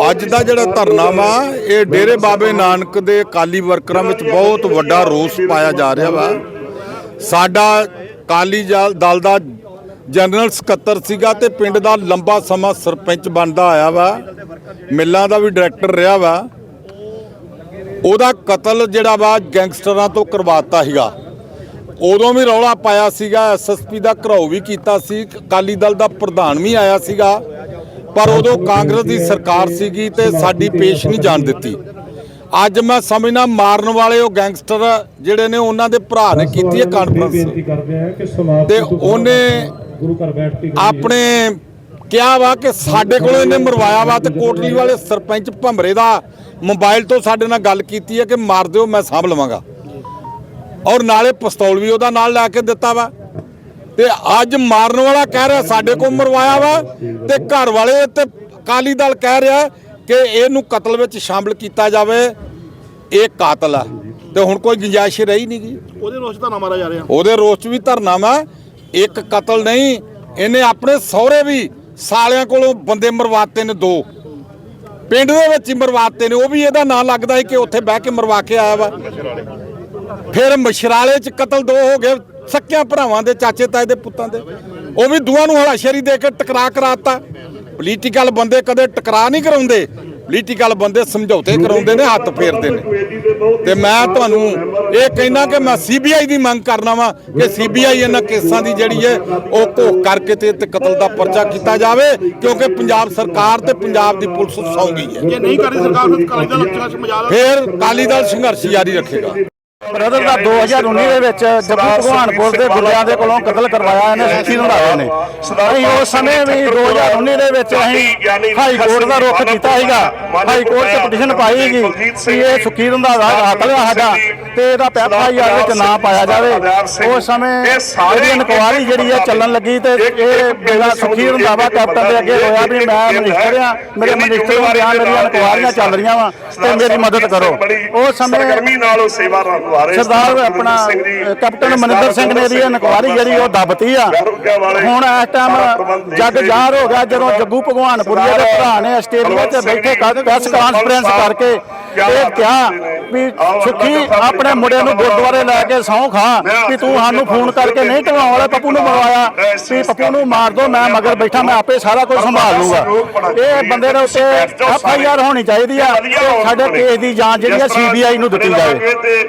ਅੱਜ ਦਾ ਜਿਹੜਾ ਧਰਨਾ ਵਾ ਇਹ ਡੇਰੇ ਬਾਬੇ ਨਾਨਕ ਦੇ ਕਾਲੀ ਵਰਕਰਾਂ ਵਿੱਚ ਬਹੁਤ ਵੱਡਾ ਰੋਸ ਪਾਇਆ ਜਾ ਰਿਹਾ ਵਾ। ਸਾਡਾ ਕਾਲੀ ਜਲ, ਦਲ ਦਾ ਜਨਰਲ ਸਕੱਤਰ ਸੀਗਾ ਤੇ ਪਿੰਡ ਦਾ ਲੰਬਾ ਸਮਾਂ ਸਰਪੰਚ ਬਣਦਾ ਆਇਆ ਵਾ। ਮਿੱਲਾਂ ਦਾ ਵੀ ਡਾਇਰੈਕਟਰ ਰਿਹਾ ਵਾ। ਉਹਦਾ ਕਤਲ ਜਿਹੜਾ ਵਾ ਗੈਂਗਸਟਰਾਂ ਤੋਂ ਕਰਵਾਤਾ ਸੀਗਾ। ਉਦੋਂ ਵੀ ਰੌਲਾ ਪਾਇਆ ਸੀਗਾ ਐਸਐਸਪੀ ਦਾ ਘਰਾਓ ਵੀ ਕੀਤਾ ਸੀ, ਅਕਾਲੀ ਦਲ ਦਾ ਪ੍ਰਧਾਨ ਵੀ ਆਇਆ ਸੀਗਾ। ਪਰ ਉਦੋਂ ਕਾਂਗਰਸ ਦੀ ਸਰਕਾਰ ਸੀਗੀ ਤੇ ਸਾਡੀ ਪੇਸ਼ ਨਹੀਂ ਜਾਣ ਦਿੱਤੀ। ਅੱਜ ਮੈਂ ਸਮਝਣਾ ਮਾਰਨ ਵਾਲੇ ਉਹ ਗੈਂਗਸਟਰ ਜਿਹੜੇ ਨੇ ਉਹਨਾਂ ਦੇ ਭਰਾ ਨੇ ਕੀਤੀ ਹੈ ਕਾਨਫਰੰਸ ਤੇ ਉਹਨੇ ਗੁਰੂ ਘਰ ਬੈਠ ਕੇ ਕਰੀਏ। ਆਪਣੇ ਕਿਹਾ ਵਾ ਕਿ ਸਾਡੇ ਕੋਲੋਂ ਇਹਨੇ ਮਰਵਾਇਆ ਵਾ ਤੇ ਕੋਟਲੀ ਵਾਲੇ ਸਰਪੰਚ ਭੰਬਰੇ ਦਾ ਮੋਬਾਈਲ ਤੋਂ ਸਾਡੇ ਨਾਲ ਗੱਲ ਕੀਤੀ ਹੈ ਕਿ ਮਾਰ ਦਿਓ ਮੈਂ ਸਾਂਭ ਲਵਾਂਗਾ। ਔਰ ਨਾਲੇ ਪਿਸਤੌਲ ਵੀ ਉਹਦਾ ਨਾਲ ਲੈ ਕੇ ਦਿੱਤਾ ਵਾ। ਤੇ ਅੱਜ ਮਾਰਨ ਵਾਲਾ ਕਹਿ ਰਿਹਾ ਸਾਡੇ ਕੋਲ ਮਰਵਾਇਆ ਵਾ ਤੇ ਘਰ ਵਾਲੇ ਤੇ ਅਕਾਲੀ ਦਲ ਕਹਿ ਰਿਹਾ ਕਿ ਇਹਨੂੰ ਕਤਲ ਵਿੱਚ ਸ਼ਾਮਲ ਕੀਤਾ ਜਾਵੇ ਇਹ ਕਾਤਲ ਆ। ਤੇ ਹੁਣ ਕੋਈ ਗੁੰਜਾਇਸ਼ ਰਹੀ ਨਹੀਂ ਗੀ। ਉਹਦੇ ਰੋਸ਼ ਦਾ ਨਾ ਮਾਰਿਆ ਜਾ ਰਿਹਾ। ਉਹਦੇ ਰੋਸ 'ਚ ਵੀ ਧਰਨਾ ਵਾ ਇੱਕ ਕਤਲ ਨਹੀਂ ਇਹਨੇ ਆਪਣੇ ਸਹੁਰੇ ਵੀ ਸਾਲਿਆਂ ਕੋਲੋਂ ਬੰਦੇ ਮਰਵਾਤੇ ਨੇ ਦੋ। ਪਿੰਡ ਦੇ ਵਿੱਚ ਹੀ ਮਰਵਾਤੇ ਨੇ ਉਹ ਵੀ ਇਹਦਾ ਨਾਂ ਲੱਗਦਾ ਹੈ ਕਿ ਉੱਥੇ ਬਹਿ ਕੇ ਮਰਵਾ ਕੇ ਆਇਆ ਵਾ। ਫਿਰ ਮਸ਼ਰਾਲੇ 'ਚ ਕਤਲ ਦੋ ਹੋ ਗਏ ਸੱਕਿਆਂ ਭਰਾਵਾਂ ਦੇ ਚਾਚੇ ਤਾਏ ਦੇ ਪੁੱਤਾਂ ਦੇ। ਉਹ ਵੀ ਦੋਵਾਂ ਨੂੰ ਹਲਾਸ਼ੇਰੀ ਦੇ ਕੇ ਟਕਰਾ ਕਰਾਤਾ। ਪੋਲੀਟੀਕਲ ਬੰਦੇ ਕਦੇ ਟਕਰਾ ਨਹੀਂ ਕਰਾਉਂਦੇ। ਪੋਲੀਟੀਕਲ ਬੰਦੇ ਸਮਝੌਤੇ ਕਰਾਉਂਦੇ ਨੇ ਹੱਥ ਫੇਰਦੇ ਨੇ। ਤੇ ਮੈਂ ਤੁਹਾਨੂੰ ਇਹ ਕਹਿਣਾ ਕਿ ਮੈਂ ਸੀਬੀਆਈ ਦੀ ਮੰਗ ਕਰਨਾ ਵਾ ਕਿ ਸੀਬੀਆਈ ਇਹਨਾਂ ਕੇਸਾਂ ਦੀ ਜਿਹੜੀ ਹੈ ਉਹ ਘੋਖ ਕਰਕੇ ਤੇ ਤੇ ਕਤਲ ਦਾ ਪਰਚਾ ਕੀਤਾ ਜਾਵੇ ਕਿਉਂਕਿ ਪੰਜਾਬ ਸਰਕਾਰ ਤੇ ਪੰਜਾਬ ਦੀ ਪੁਲਿਸ ਸੌਂ ਗਈ ਹੈ। ਜੇ ਨਹੀਂ ਕਰਦੀ ਸਰਕਾਰ ਫਿਰ ਕਾਲੀ ਦਲ ਸੰਘਰਸ਼ ਜਾਰੀ ਰੱਖੇਗਾ। ਬ੍ਰਦਰ ਦਾ 2019 ਦੇ ਵਿੱਚ ਜੱਗੂ ਭਗਵਾਨਪੁਰ ਦੇ ਗੁੱਲਿਆਂ ਦੇ ਕੋਲੋਂ ਕਤਲ ਕਰਵਾਇਆ ਇਹਨੇ ਸੁੱਖੀ ਰੰਧਾਵੇ ਨੇ। ਅਸੀਂ ਉਸ ਸਮੇਂ ਵੀ 2019 ਦੇ ਵਿੱਚ ਅਸੀਂ ਹਾਈ ਕੋਰਟ ਦਾ ਰੁਖ ਕੀਤਾ ਸੀਗਾ। ਹਾਈ ਕੋਰਟ 'ਚ ਪਟੀਸ਼ਨ ਪਾਈ ਸੀਗੀ ਕਿ ਇਹ ਸੁੱਖੀ ਰੰਧਾਵਾ ਕਾਤਲ ਆ ਸਾਡਾ ਤੇ ਇਹਦਾ ਐਫਆਈਆਰ ਵਿੱਚ ਨਾਂ ਪਾਇਆ ਜਾਵੇ। ਉਸ ਸਮੇਂ ਇਹਦੀ ਇਨਕੁਆਰੀ ਜਿਹੜੀ ਹੈ ਚੱਲਣ ਲੱਗੀ ਤੇ ਇਹ ਮੇਰਾ ਸੁੱਖੀ ਰੰਧਾਵਾ ਕੈਪਟਨ ਦੇ ਅੱਗੇ ਹੋਇਆ ਵੀ ਮੈਂ ਮਨਿਸਟਰ ਆ ਮੇਰੇ ਮਨਿਸਟਰ ਬਿਆਨ ਮੇਰੀਆਂ ਇਨਕੁਆਰੀਆਂ ਚੱਲ ਰਹੀਆਂ ਵਾ ਤੇ ਮੇਰੀ ਮਦਦ ਕਰੋ। ਉਸ ਸਮੇਂ ਗਰਮੀ ਨਾਲ ਉਹ ਸੇਵਾ ਸਰਦਾਰ ਆਪਣਾ ਕੈਪਟਨ ਮਨਿੰਦਰ ਸਿੰਘ ਨੇ ਇਹਦੀ ਇਨਕੁਆਰੀ ਜਿਹੜੀ ਉਹ ਦੱਬਤੀ ਆ। ਹੁਣ ਇਸ ਟਾਈਮ ਜੱਗ ਜ਼ਾਹਰ ਹੋ ਗਿਆ ਜਦੋਂ ਜੱਗੂ ਭਗਵਾਨਪੁਰੀਏ ਦੇ ਭਰਾ ਨੇ ਆਸਟ੍ਰੇਲੀਆ 'ਚ ਬੈਠੇ ਪ੍ਰੈਸ ਕਾਨਫਰੰਸ ਕਰਕੇ ਇਹ ਕਿਹਾ ਵੀ ਸੁਖੀ ਆਪਣੇ ਮੁੰਡੇ ਨੂੰ ਗੁਰਦੁਆਰੇ ਲੈ ਕੇ ਸਹੁੰ ਖਾ ਵੀ ਤੂੰ ਸਾਨੂੰ ਫੋਨ ਕਰਕੇ ਨਹੀਂ ਢਵਾਉਣ ਵਾਲੇ ਪੱਪੂ ਨੂੰ ਮਰਵਾਇਆ ਵੀ ਪੱਪੂ ਨੂੰ ਮਾਰ ਦੋ ਮੈਂ ਮਗਰ ਬੈਠਾ ਮੈਂ ਆਪੇ ਸਾਰਾ ਕੁਝ ਸੰਭਾਲ ਲੂੰਗਾ ਇਹ ਬੰਦੇ ਦੇ ਉੱਤੇ ਐਫ ਆਈ ਆਰ ਹੋਣੀ ਚਾਹੀਦੀ ਆ ਸਾਡੇ ਕੇਸ ਦੀ ਜਾਂਚ ਜਿਹੜੀ ਆ ਸੀਬੀਆਈ ਨੂੰ ਦਿੱਤੀ ਜਾਵੇ